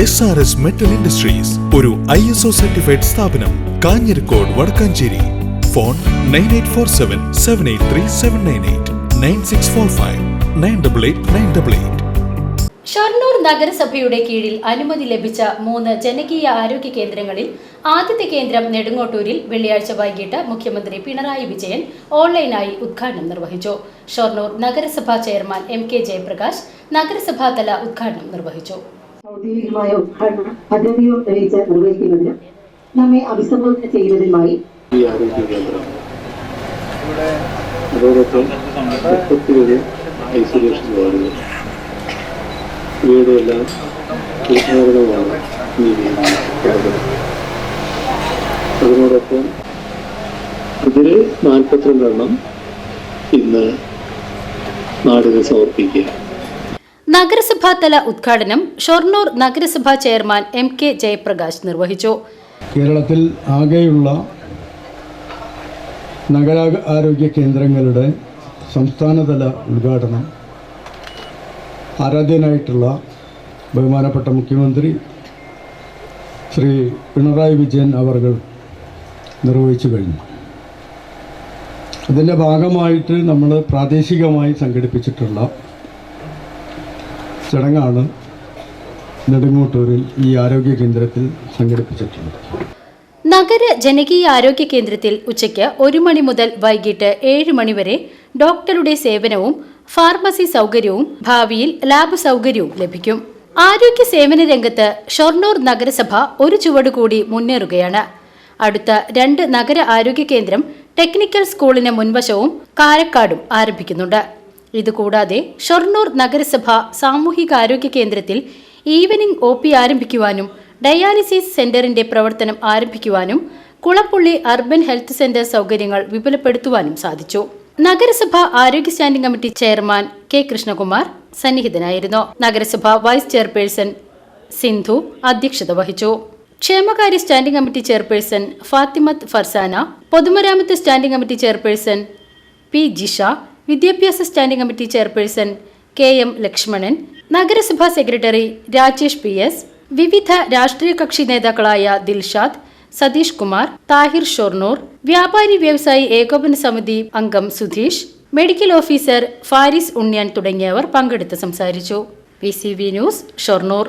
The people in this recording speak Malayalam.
S R S metal industries ഒരു ഐ എസ് ഒ സർട്ടിഫൈഡ് സ്ഥാപനം Kanjirakode Vadakkanchery. Phone nine eight four seven seven eight three seven nine eight nine six four five nine double eight nine double eight Shoranur നഗരസഭയുടെ കീഴിൽ അനുമതി ലഭിച്ച മൂന്ന് ജനകീയ ആരോഗ്യ കേന്ദ്രങ്ങളിൽ ആദ്യത്തെ കേന്ദ്രം നെടുങ്ങോട്ടൂരിൽ വെള്ളിയാഴ്ച വൈകിട്ട് മുഖ്യമന്ത്രി പിണറായി വിജയൻ ഓൺലൈനായി ഉദ്ഘാടനം നിർവഹിച്ചു. ഷൊർണൂർ നഗരസഭാ ചെയർമാൻ എം കെ ജയപ്രകാശ് നഗരസഭാതല ഉദ്ഘാടനം നിർവഹിച്ചു. ഔദ്യോഗികമായ ഉദ്ഘാടനം പദ്ധതിയോ തെളിയിച്ച് നിർവഹിക്കുന്നതിന് നമ്മെ അഭിസംബോധന ചെയ്യുന്നതിനുമായി അതോടൊപ്പം ഇതിൽ നാൽപ്പത്തിരണ്ടെണ്ണം ഇന്ന് നാടിന് സമർപ്പിക്കുക. നഗരസഭാതല ഉദ്ഘാടനം ഷൊർണൂർ നഗരസഭാ ചെയർമാൻ എം കെ ജയപ്രകാശ് നിർവഹിച്ചു. കേരളത്തിൽ ആകെയുള്ള നഗര ആരോഗ്യ കേന്ദ്രങ്ങളുടെ സംസ്ഥാനതല ഉദ്ഘാടനം ആരാധ്യനായിട്ടുള്ള ബഹുമാനപ്പെട്ട മുഖ്യമന്ത്രി ശ്രീ പിണറായി വിജയൻ അവർകൾ നിർവഹിച്ചു കഴിഞ്ഞു. അതിന്റെ ഭാഗമായിട്ട് നമ്മൾ പ്രാദേശികമായി സംഘടിപ്പിച്ചിട്ടുള്ള ചടങ്ങാണ് നെടുങ്ങോട്ടൂരിൽ ഈ ആരോഗ്യ കേന്ദ്രത്തിൽ സംഘടിപ്പിച്ചിട്ടുള്ളത്. നഗര ജനകീയ ആരോഗ്യ കേന്ദ്രത്തിൽ ഉച്ചയ്ക്ക് ഒരു മണി മുതൽ വൈകിട്ട് ഏഴ് മണിവരെ ഡോക്ടറുടെ സേവനവും ഫാർമസി സൗകര്യവും ഭാവിയിൽ ലാബ് സൗകര്യവും ലഭിക്കും. ആരോഗ്യ സേവന രംഗത്ത് ഷൊർണൂർ നഗരസഭ ഒരു ചുവട് കൂടി മുന്നേറുകയാണ്. അടുത്ത രണ്ട് നഗര ആരോഗ്യ കേന്ദ്രം ടെക്നിക്കൽ സ്കൂളിന് മുൻവശവും കാരക്കാടും ആരംഭിക്കുന്നുണ്ട്. ഇതുകൂടാതെ ഷൊർണൂർ നഗരസഭ സാമൂഹികാരോഗ്യ കേന്ദ്രത്തിൽ ഈവനിംഗ് ഒ പി ആരംഭിക്കുവാനും ഡയാലിസിസ് സെന്ററിന്റെ പ്രവർത്തനം ആരംഭിക്കുവാനും കുളപ്പുള്ളി അർബൻ ഹെൽത്ത് സെന്റർ സൗകര്യങ്ങൾ വിപുലപ്പെടുത്തുവാനും സാധിച്ചു. നഗരസഭ ആരോഗ്യ standing committee chairman K Krishnakumar സന്നിഹിതനായിരുന്നു. നഗരസഭ വൈസ് ചെയർപേഴ്സൺ സിന്ധു അധ്യക്ഷത വഹിച്ചു. ക്ഷേമകാര്യ standing committee chairperson Fathimath Farsana പൊതുമരാമത്ത് standing committee chairperson P Jisha വിദ്യാഭ്യാസ standing committee chairperson K M Lakshmanan നഗരസഭാ സെക്രട്ടറി രാജേഷ് പി എസ് വിവിധ രാഷ്ട്രീയ കക്ഷി നേതാക്കളായ ദിൽഷാദ് സതീഷ് കുമാർ താഹിർ ഷൊർണൂർ വ്യാപാരി വ്യവസായി ഏകോപന സമിതി അംഗം സുധീഷ് മെഡിക്കൽ ഓഫീസർ ഫാരിസ് ഉണ്ണിയാൻ തുടങ്ങിയവർ പങ്കെടുത്ത് സംസാരിച്ചു. P news Shoranur.